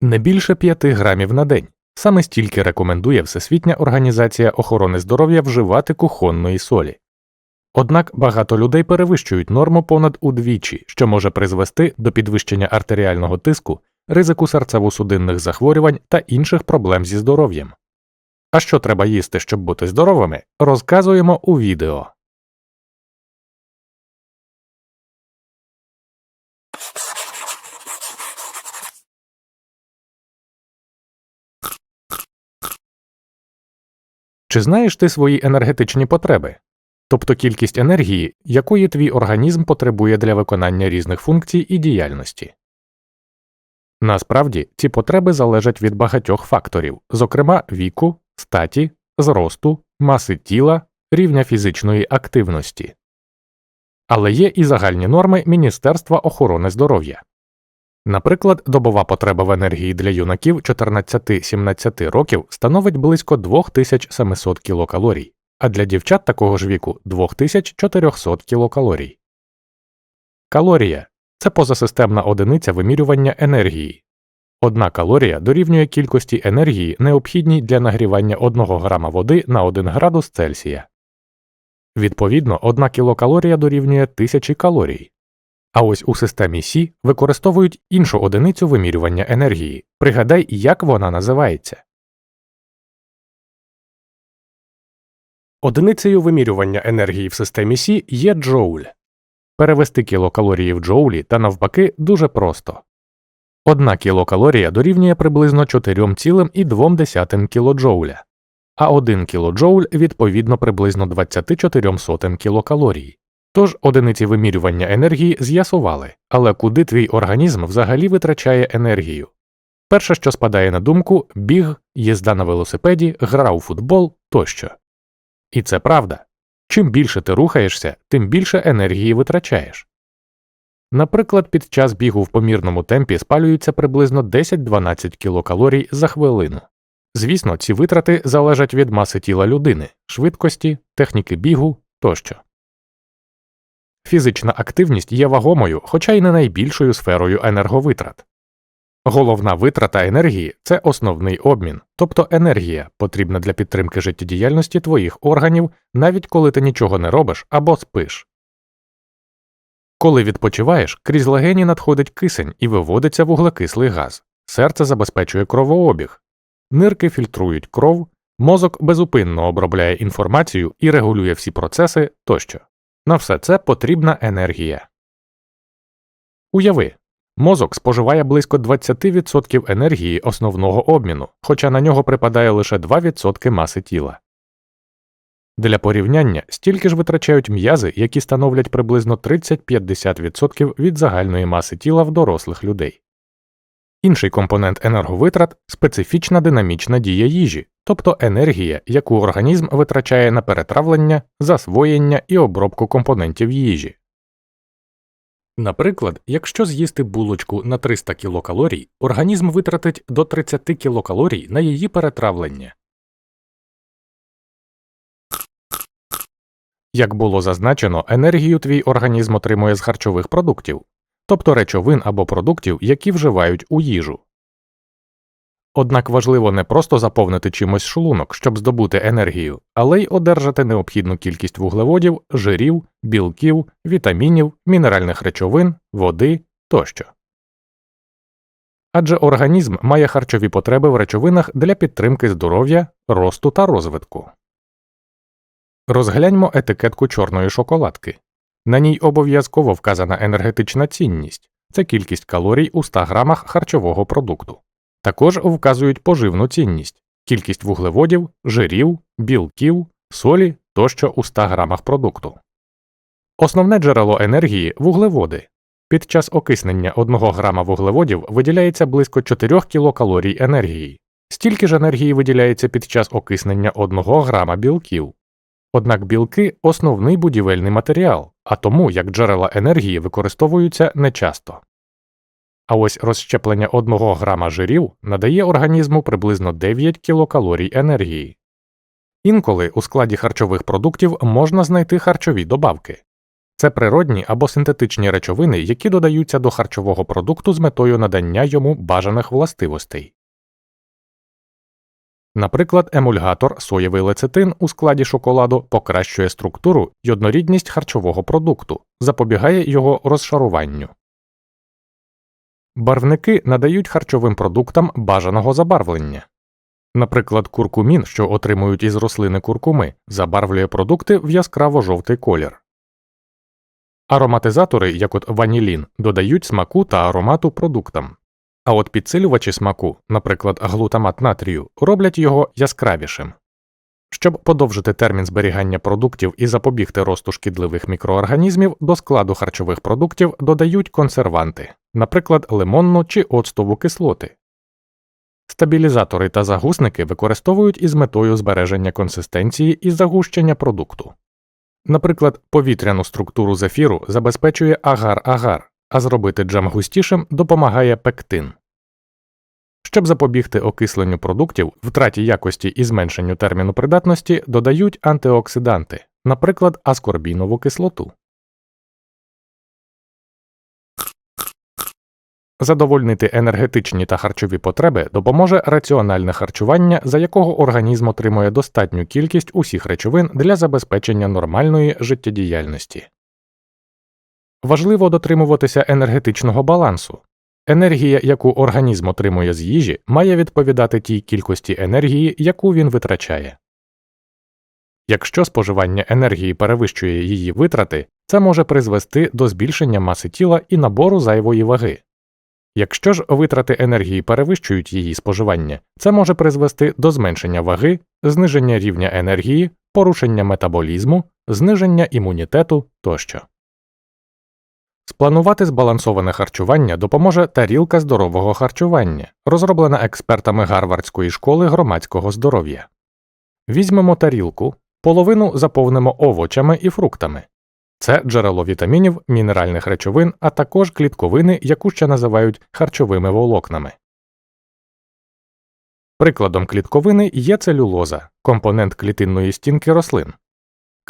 Не більше 5 грамів на день. Саме стільки рекомендує Всесвітня організація охорони здоров'я вживати кухонної солі. Однак багато людей перевищують норму понад удвічі, що може призвести до підвищення артеріального тиску, ризику серцево-судинних захворювань та інших проблем зі здоров'ям. А що треба їсти, щоб бути здоровими, розказуємо у відео. Чи знаєш ти свої енергетичні потреби? Тобто кількість енергії, якої твій організм потребує для виконання різних функцій і діяльності. Насправді ці потреби залежать від багатьох факторів, зокрема віку, статі, зросту, маси тіла, рівня фізичної активності. Але є і загальні норми Міністерства охорони здоров'я. Наприклад, добова потреба в енергії для юнаків 14-17 років становить близько 2700 кілокалорій, а для дівчат такого ж віку 2400 кілокалорій. Калорія це позасистемна одиниця вимірювання енергії. Одна калорія дорівнює кількості енергії, необхідній для нагрівання 1 грама води на 1 градус Цельсія. Відповідно, 1 кілокалорія дорівнює 1000 калорій. А ось у системі Сі використовують іншу одиницю вимірювання енергії. Пригадай, як вона називається. Одиницею вимірювання енергії в системі Сі є джоуль. Перевести кілокалорії в джоулі та навпаки дуже просто. Одна кілокалорія дорівнює приблизно 4,2 кілоджоуля, а 1 кілоджоуль відповідно приблизно 24 сотим кілокалорій. Тож одиниці вимірювання енергії з'ясували, але куди твій організм взагалі витрачає енергію? Перше, що спадає на думку біг, їзда на велосипеді, гра у футбол тощо. І це правда. Чим більше ти рухаєшся, тим більше енергії витрачаєш. Наприклад, під час бігу в помірному темпі спалюється приблизно 10-12 кілокалорій за хвилину. Звісно, ці витрати залежать від маси тіла людини, швидкості, техніки бігу тощо. Фізична активність є вагомою, хоча й не найбільшою сферою енерговитрат. Головна витрата енергії це основний обмін, тобто енергія, потрібна для підтримки життєдіяльності твоїх органів, навіть коли ти нічого не робиш або спиш. Коли відпочиваєш, крізь легені надходить кисень і виводиться вуглекислий газ, серце забезпечує кровообіг, нирки фільтрують кров, мозок безупинно обробляє інформацію і регулює всі процеси тощо. На все це потрібна енергія. Уяви, мозок споживає близько 20% енергії основного обміну, хоча на нього припадає лише 2% маси тіла. Для порівняння стільки ж витрачають м'язи, які становлять приблизно 30-50% від загальної маси тіла в дорослих людей. Інший компонент енерговитрат специфічна динамічна дія їжі, тобто енергія, яку організм витрачає на перетравлення, засвоєння і обробку компонентів їжі. Наприклад, якщо з'їсти булочку на 300 кілокалорій, організм витратить до 30 кілокалорій на її перетравлення. Як було зазначено, енергію твій організм отримує з харчових продуктів, тобто речовин або продуктів, які вживають у їжу. Однак важливо не просто заповнити чимось шлунок, щоб здобути енергію, але й одержати необхідну кількість вуглеводів, жирів, білків, вітамінів, мінеральних речовин, води тощо. Адже організм має харчові потреби в речовинах для підтримки здоров'я, росту та розвитку. Розгляньмо етикетку чорної шоколадки. На ній обов'язково вказана енергетична цінність це кількість калорій у 100 грамах харчового продукту. Також вказують поживну цінність кількість вуглеводів, жирів, білків, солі тощо у 100 грамах продукту. Основне джерело енергії вуглеводи. Під час окиснення 1 грама вуглеводів виділяється близько 4 кілокалорій енергії, стільки ж енергії виділяється під час окиснення 1 грама білків. Однак білки основний будівельний матеріал, а тому як джерела енергії використовуються нечасто. А ось розщеплення 1 грама жирів надає організму приблизно 9 кілокалорій енергії. Інколи у складі харчових продуктів можна знайти харчові добавки. Це природні або синтетичні речовини, які додаються до харчового продукту з метою надання йому бажаних властивостей. Наприклад, емульгатор соєвий лецитин у складі шоколаду покращує структуру й однорідність харчового продукту, запобігає його розшаруванню. Барвники надають харчовим продуктам бажаного забарвлення. Наприклад, куркумін, що отримують із рослини куркуми, забарвлює продукти в яскраво жовтий колір. Ароматизатори, як от ванілін, додають смаку та аромату продуктам. А от підсилювачі смаку, наприклад, глутамат натрію, роблять його яскравішим. Щоб подовжити термін зберігання продуктів і запобігти росту шкідливих мікроорганізмів, до складу харчових продуктів додають консерванти, наприклад, лимонну чи оцтову кислоти. Стабілізатори та загусники використовують із метою збереження консистенції і загущення продукту. Наприклад, повітряну структуру зефіру забезпечує агар-агар, а зробити джем густішим допомагає пектин. Щоб запобігти окисленню продуктів, втраті якості і зменшенню терміну придатності додають антиоксиданти, наприклад, аскорбінову кислоту. Задовольнити енергетичні та харчові потреби допоможе раціональне харчування, за якого організм отримує достатню кількість усіх речовин для забезпечення нормальної життєдіяльності. Важливо дотримуватися енергетичного балансу. Енергія, яку організм отримує з їжі, має відповідати тій кількості енергії, яку він витрачає. Якщо споживання енергії перевищує її витрати, це може призвести до збільшення маси тіла і набору зайвої ваги. Якщо ж витрати енергії перевищують її споживання, це може призвести до зменшення ваги, зниження рівня енергії, порушення метаболізму, зниження імунітету тощо. Спланувати збалансоване харчування допоможе тарілка здорового харчування, розроблена експертами Гарвардської школи громадського здоров'я. Візьмемо тарілку, половину заповнимо овочами і фруктами. Це джерело вітамінів, мінеральних речовин, а також клітковини, яку ще називають харчовими волокнами. Прикладом клітковини є целюлоза, компонент клітинної стінки рослин.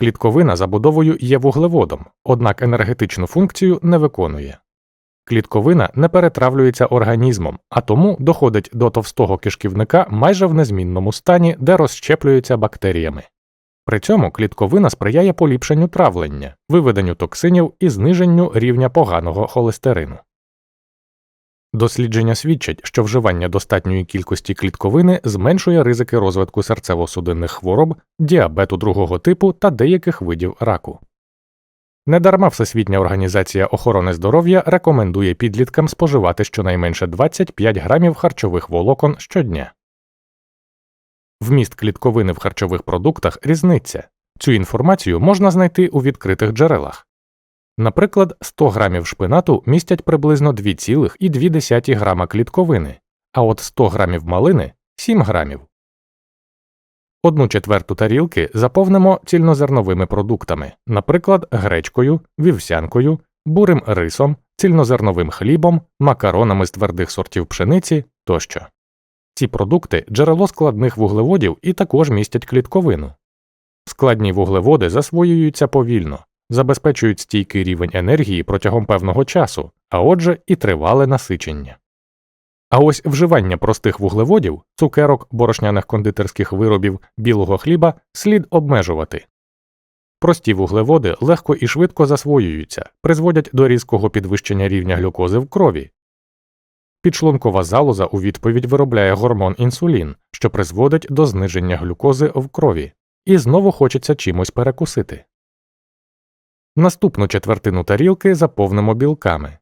Клітковина забудовою є вуглеводом, однак енергетичну функцію не виконує. Клітковина не перетравлюється організмом, а тому доходить до товстого кишківника майже в незмінному стані, де розщеплюється бактеріями. При цьому клітковина сприяє поліпшенню травлення, виведенню токсинів і зниженню рівня поганого холестерину. Дослідження свідчать, що вживання достатньої кількості клітковини зменшує ризики розвитку серцево-судинних хвороб, діабету другого типу та деяких видів раку. Недарма Всесвітня організація охорони здоров'я рекомендує підліткам споживати щонайменше 25 грамів харчових волокон щодня. Вміст клітковини в харчових продуктах різниця. Цю інформацію можна знайти у відкритих джерелах. Наприклад, 100 грамів шпинату містять приблизно 2,2 грама клітковини, а от 100 грамів малини 7 грамів. Одну четверту тарілки заповнимо цільнозерновими продуктами, наприклад, гречкою, вівсянкою, бурим рисом, цільнозерновим хлібом, макаронами з твердих сортів пшениці тощо. Ці продукти джерело складних вуглеводів і також містять клітковину. Складні вуглеводи засвоюються повільно, забезпечують стійкий рівень енергії протягом певного часу, а отже, і тривале насичення. А ось вживання простих вуглеводів, цукерок, борошняних кондитерських виробів, білого хліба слід обмежувати. Прості вуглеводи легко і швидко засвоюються, призводять до різкого підвищення рівня глюкози в крові. Підшлункова залоза у відповідь виробляє гормон інсулін, що призводить до зниження глюкози в крові, і знову хочеться чимось перекусити. Наступну четвертину тарілки заповнимо білками.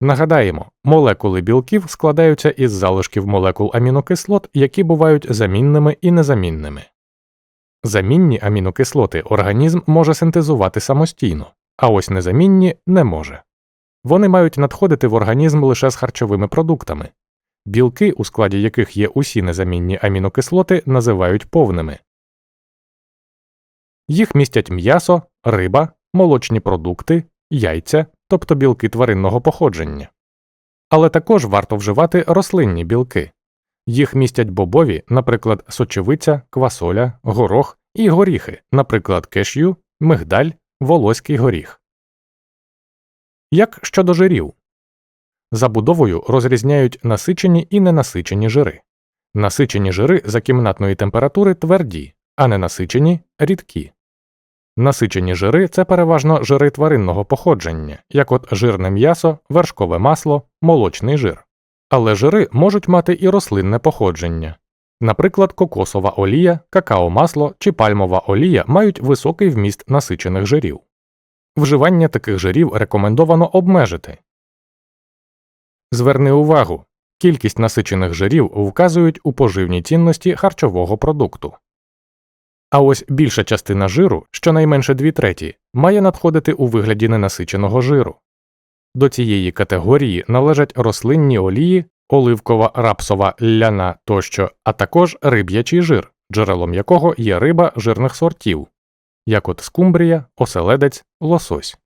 Нагадаємо, молекули білків складаються із залишків молекул амінокислот, які бувають замінними і незамінними. Замінні амінокислоти організм може синтезувати самостійно, а ось незамінні не може. Вони мають надходити в організм лише з харчовими продуктами. Білки, у складі яких є усі незамінні амінокислоти, називають повними. Їх містять м'ясо, риба, молочні продукти, яйця, тобто білки тваринного походження. Але також варто вживати рослинні білки. Їх містять бобові, наприклад, сочевиця, квасоля, горох і горіхи, наприклад, кешю, мигдаль, волоський горіх. Як щодо жирів? Забудовою розрізняють насичені і ненасичені жири. Насичені жири за кімнатної температури тверді, а ненасичені рідкі. Насичені жири це переважно жири тваринного походження, як от жирне м'ясо, вершкове масло, молочний жир. Але жири можуть мати і рослинне походження. Наприклад, кокосова олія, какао-масло чи пальмова олія мають високий вміст насичених жирів. Вживання таких жирів рекомендовано обмежити. Зверни увагу, кількість насичених жирів вказують у поживній цінності харчового продукту. А ось більша частина жиру, щонайменше дві треті, має надходити у вигляді ненасиченого жиру. До цієї категорії належать рослинні олії, оливкова, рапсова, ляна тощо, а також риб'ячий жир, джерелом якого є риба жирних сортів, як от скумбрія, оселедець, лосось.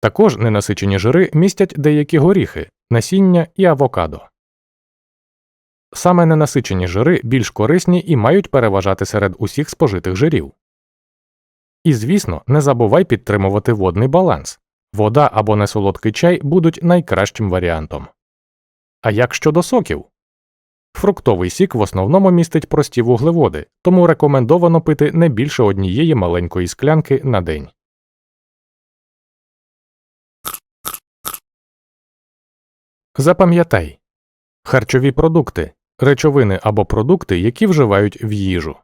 Також ненасичені жири містять деякі горіхи, насіння і авокадо. Саме ненасичені жири більш корисні і мають переважати серед усіх спожитих жирів. І звісно, не забувай підтримувати водний баланс вода або несолодкий чай будуть найкращим варіантом. А як щодо соків? Фруктовий сік в основному містить прості вуглеводи, тому рекомендовано пити не більше однієї маленької склянки на день. Запам'ятай харчові продукти речовини або продукти, які вживають в їжу.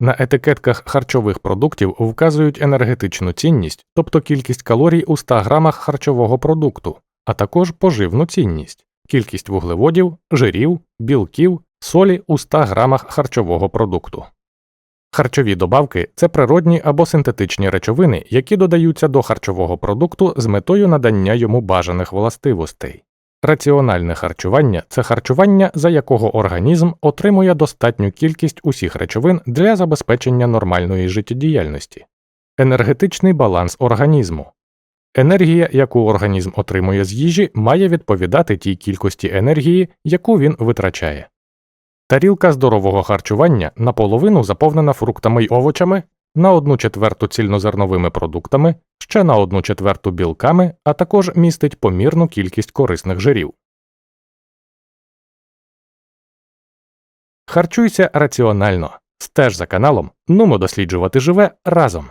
На етикетках харчових продуктів вказують енергетичну цінність, тобто кількість калорій у 100 грамах харчового продукту, а також поживну цінність, кількість вуглеводів, жирів, білків, солі у 100 грамах харчового продукту. Харчові добавки це природні або синтетичні речовини, які додаються до харчового продукту з метою надання йому бажаних властивостей. Раціональне харчування це харчування, за якого організм отримує достатню кількість усіх речовин для забезпечення нормальної життєдіяльності, енергетичний баланс організму. Енергія, яку організм отримує з їжі, має відповідати тій кількості енергії, яку він витрачає. Тарілка здорового харчування наполовину заповнена фруктами й овочами, на одну четверту цільнозерновими продуктами, ще на одну четверту білками, а також містить помірну кількість корисних жирів. Харчуйся раціонально. Стеж за каналом. Нумо досліджувати живе разом.